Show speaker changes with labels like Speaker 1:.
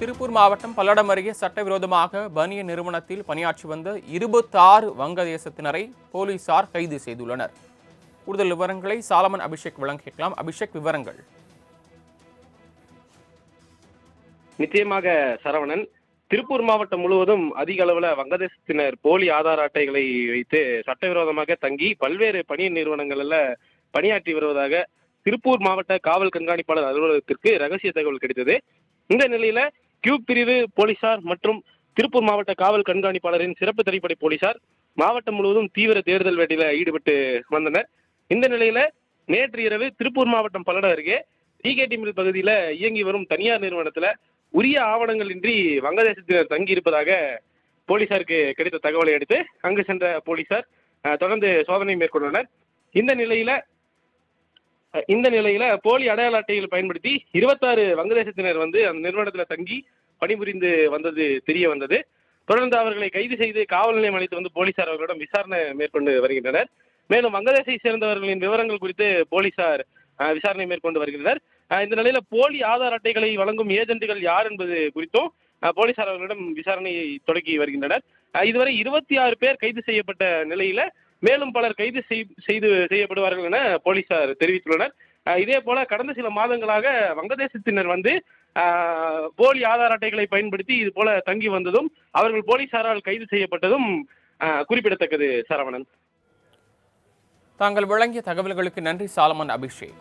Speaker 1: திருப்பூர் மாவட்டம் பல்லடம் அருகே சட்டவிரோதமாக பனிய நிறுவனத்தில் பணியாற்றி வந்த இருபத்தாறு வங்கதேசத்தினரை போலீசார் கைது செய்துள்ளனர். கூடுதல் விவரங்களை சாலமன் அபிஷேக் வழங்கிக்கலாம் அபிஷேக் விவரங்கள்.
Speaker 2: நிச்சயமாக சரவணன் திருப்பூர் மாவட்டம் முழுவதும் அதிக அளவுல வங்கதேசத்தினர் போலி ஆதார் அட்டைகளை வைத்து சட்டவிரோதமாக தங்கி பல்வேறு பணி நிறுவனங்கள்ல பணியாற்றி வருவதாக திருப்பூர் மாவட்ட காவல் கண்காணிப்பாளர் அலுவலகத்திற்கு ரகசிய தகவல் கிடைத்தது. இந்த நிலையில கியூப் பிரிவு போலீசார் மற்றும் திருப்பூர் மாவட்ட காவல் கண்காணிப்பாளரின் சிறப்பு தனிப்படை போலீசார் மாவட்டம் முழுவதும் தீவிர தேர்தல் வேட்டையில ஈடுபட்டு வந்தனர். இந்த நிலையில நேற்று இரவு திருப்பூர் மாவட்டம் பல்லடம் அருகே டிகேடி மில் பகுதியில இயங்கி வரும் தனியார் நிறுவனத்துல உரிய ஆவணங்களின்றி வங்கதேசத்தினர் தங்கி இருப்பதாக போலீசாருக்கு கிடைத்த தகவலை அடுத்து அங்கு சென்ற போலீசார் தொடர்ந்து சோதனை மேற்கொண்டனர். இந்த நிலையில இந்த நிலையில போலி அடையாள அட்டைகள் பயன்படுத்தி இருபத்தாறு வங்கதேசத்தினர் வந்து அந்த நிறுவனத்துல தங்கி பணிபுரிந்து வந்தது தெரிய வந்தது. தொடர்ந்து அவர்களை கைது செய்து காவல் நிலையம் அழைத்து வந்து போலீசார் அவர்களிடம் விசாரணை மேற்கொண்டு வருகின்றனர். மேலும் வங்கதேசை சேர்ந்தவர்களின் விவரங்கள் குறித்து போலீசார் விசாரணை மேற்கொண்டு வருகின்றனர். இந்த நிலையில போலி ஆதார் அட்டைகளை வழங்கும் ஏஜென்ட்டுகள் யார் என்பது குறித்தும் போலீசார் அவர்களிடம் விசாரணையை தொடங்கி வருகின்றனர். இதுவரை இருபத்தி ஆறு பேர் கைது செய்யப்பட்ட நிலையில மேலும் பலர் கைது செய்- செய்து செய்யப்படுவார்கள் என போலீசார் தெரிவித்துள்ளனர். இதே போல கடந்த சில மாதங்களாக வங்கதேசத்தினர் வந்து போலி ஆதார் அட்டைகளை பயன்படுத்தி இது போல தங்கி வந்ததும் அவர்கள் போலீசாரால் கைது செய்யப்பட்டதும் குறிப்பிடத்தக்கது சரவணன்.
Speaker 1: தாங்கள் வழங்கிய தகவல்களுக்கு நன்றி சாலமன் அபிஷேக்.